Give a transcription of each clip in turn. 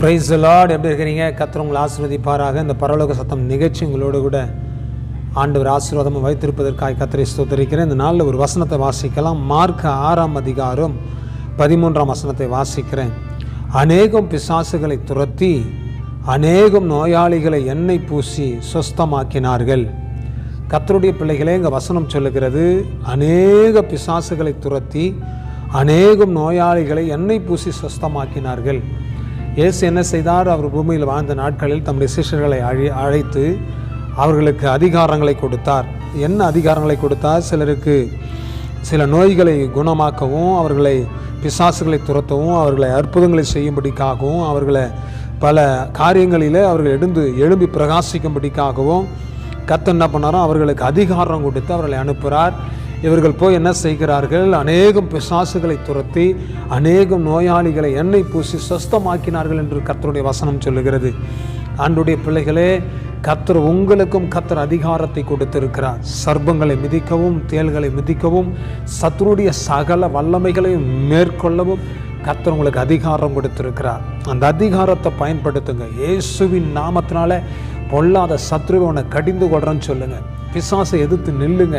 Price Lord எப்படி இருக்கிறீங்க? கர்த்தர் உங்களை ஆசீர்வதிப்பாராக. இந்த பரலோக சத்தம் நிகழ்ச்சி உங்களோடு கூட ஆண்டவர் ஆசீர்வாதமும் வைத்திருப்பதற்காக கத்திரை ஸ்தோத்தரிக்கிறேன். இந்த நாளில் ஒரு வசனத்தை வாசிக்கலாம். மார்க் ஆறாம் அதிகாரம் பதிமூன்றாம் வசனத்தை வாசிக்கிறேன். அநேகம் பிசாசுகளை துரத்தி அநேகம் நோயாளிகளை எண்ணெய் பூசி சொஸ்தமாக்கினார்கள். கத்தருடைய பிள்ளைகளே இங்கே வசனம் சொல்லுகிறது அநேக பிசாசுகளை துரத்தி அநேகம் நோயாளிகளை எண்ணெய் பூசி சொஸ்தமாக்கினார்கள். இயேசு என்ன செய்தார்? அவர் பூமியில் வாழ்ந்த நாட்களில் தம்முடைய சிஷர்களை அழி அழைத்து அவர்களுக்கு அதிகாரங்களை கொடுத்தார். என்ன அதிகாரங்களை கொடுத்தார்? சிலருக்கு சில நோய்களை குணமாக்கவும் அவர்களை பிசாசுகளை துரத்தவும் அவர்களை அற்புதங்களை செய்யும்படிக்காகவும் அவர்களை பல காரியங்களில் அவர்கள் எழுந்து எழும்பி பிரகாசிக்கும்படிக்காகவும் கத்த என்ன பண்ணாரோ அவர்களுக்கு அதிகாரம் கொடுத்து அவர்களை அனுப்புகிறார் இவர்கள் போய் என்ன செய்கிறார்கள்? அநேகம் பிசாசுகளை துரத்தி அநேகம் நோயாளிகளை எண்ணெய் பூசி சொஸ்தமாக்கினார்கள் என்று கர்த்தருடைய வசனம் சொல்லுகிறது. ஆண்டுடைய பிள்ளைகளே கத்தர் உங்களுக்கும் கத்தர் அதிகாரத்தை கொடுத்திருக்கிறார். சர்ப்பங்களை மிதிக்கவும் தேள்களை மிதிக்கவும் சத்துருடைய சகல வல்லமைகளையும் மேற்கொள்ளவும் கத்தர் உங்களுக்கு அதிகாரம் கொடுத்திருக்கிறார். அந்த அதிகாரத்தை பயன்படுத்துங்க. இயேசுவின் நாமத்தினால பொல்லாத சத்ருவை உன்னை கடிந்து கொள்றேன்னு சொல்லுங்கள் பிசாசை எதிர்த்து நில்லுங்க.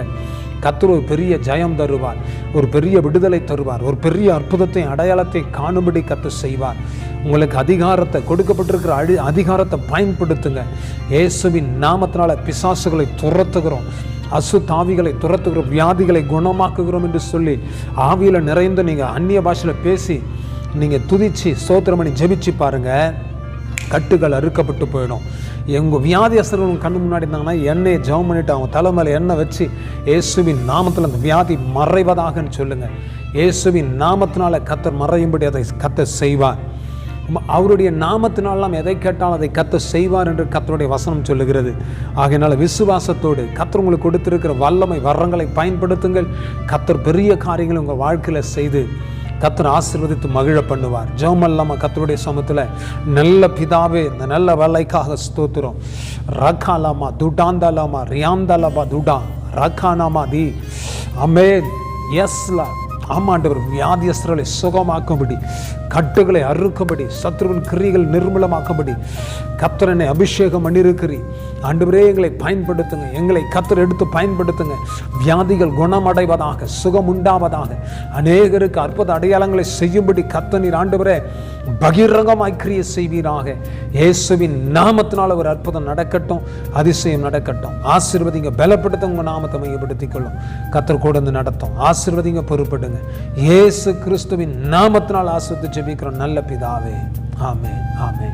கத்தர் ஒரு பெரிய ஜெயம் தருவார் ஒரு பெரிய விடுதலை தருவார் ஒரு பெரிய அற்புதத்தை அடையாளத்தை காணும்படி கத்து செய்வார். உங்களுக்கு அதிகாரத்தை கொடுக்கப்பட்டிருக்கிற அடி அதிகாரத்தை பயன்படுத்துங்க. இயேசுவின் நாமத்தினால பிசாசுகளை துரத்துகிறோம் அசு தாவிகளை துரத்துகிறோம் வியாதிகளை குணமாக்குகிறோம் என்று சொல்லி ஆவியில் நிறைந்து நீங்கள் அந்நிய பாஷையில் பேசி நீங்கள் துதிச்சு ஸ்தோத்திரம் பண்ணி ஜெபிச்சு பாருங்கள் கட்டுகள் அறுக்கப்பட்டு போயிடும். எங்கள் வியாதியஸ்தர்கள் கண்ணு முன்னாடி இருந்தாங்கன்னா எண்ணெயை ஜெபம் பண்ணிட்டு அவங்க தலைமையில் எண்ணெய் வச்சு இயேசுவின் நாமத்தில் அந்த வியாதி மறைவதாகன்னு சொல்லுங்கள் இயேசுவின் நாமத்தினால கத்தர் மறையும்படி அதை கத்தர் செய்வார். அவருடைய நாமத்தினாலாம் எதை கேட்டாலும் அதை கத்த செய்வார் என்று கத்தருடைய வசனம் சொல்லுகிறது. ஆகையினால விசுவாசத்தோடு கத்தர் உங்களுக்கு கொடுத்திருக்கிற வல்லமை வரங்களை பயன்படுத்துங்கள். கத்தர் பெரிய காரியங்களை உங்கள் வாழ்க்கையில் செய்து கத்தர் ஆசிர்வதித்து மகிழ பண்ணுவார். ஜெபமல்லாம கத்தருடைய சமத்தில் நல்ல பிதாவே இந்த நல்ல வேலைக்காக ஸ்தோத்திரம். ரகாலாமா துடாந்தாலாமா ரியாந்தாலாமா துடா ரகானாமா தி. அமேன் எஸ்லா ஆமாண்டவர் வியாதியஸ்தர்களை சுகமாக்கும்படி கட்டுகளை அறுக்கும்படி சத்ருவின் கிரிகள் நிர்மூலமாக்கும்படி கத்தர் என்னை அபிஷேகம் பண்ணியிருக்கிறீ ஆண்டுபரே எங்களை பயன்படுத்துங்க. எங்களை கத்தர் எடுத்து பயன்படுத்துங்க. வியாதிகள் குணமடைவதாக சுகம் உண்டாவதாக அநேகருக்கு அற்புத அடையாளங்களை செய்யும்படி கத்த நீர் ஆண்டவரே பகிரங்கமாய் கிரிய செய்வீராக. இயேசுவின் நாமத்தினால் ஒரு அற்புதம் நடக்கட்டும் அதிசயம் நடக்கட்டும். ஆசீர்வதிங்க பலப்படுத்த உங்கள் நாமத்தை மையப்படுத்திக் கொள்ளும் கத்தர் கூட வந்து நடத்தும். ஆசீர்வதிங்க பொறுப்படுங்க. இயேசு கிறிஸ்துவின் நாமத்தினால் ஆசிரித்து ஜெபிக்கிறோம். நல்ல பிதாவே. ஆமே ஆமே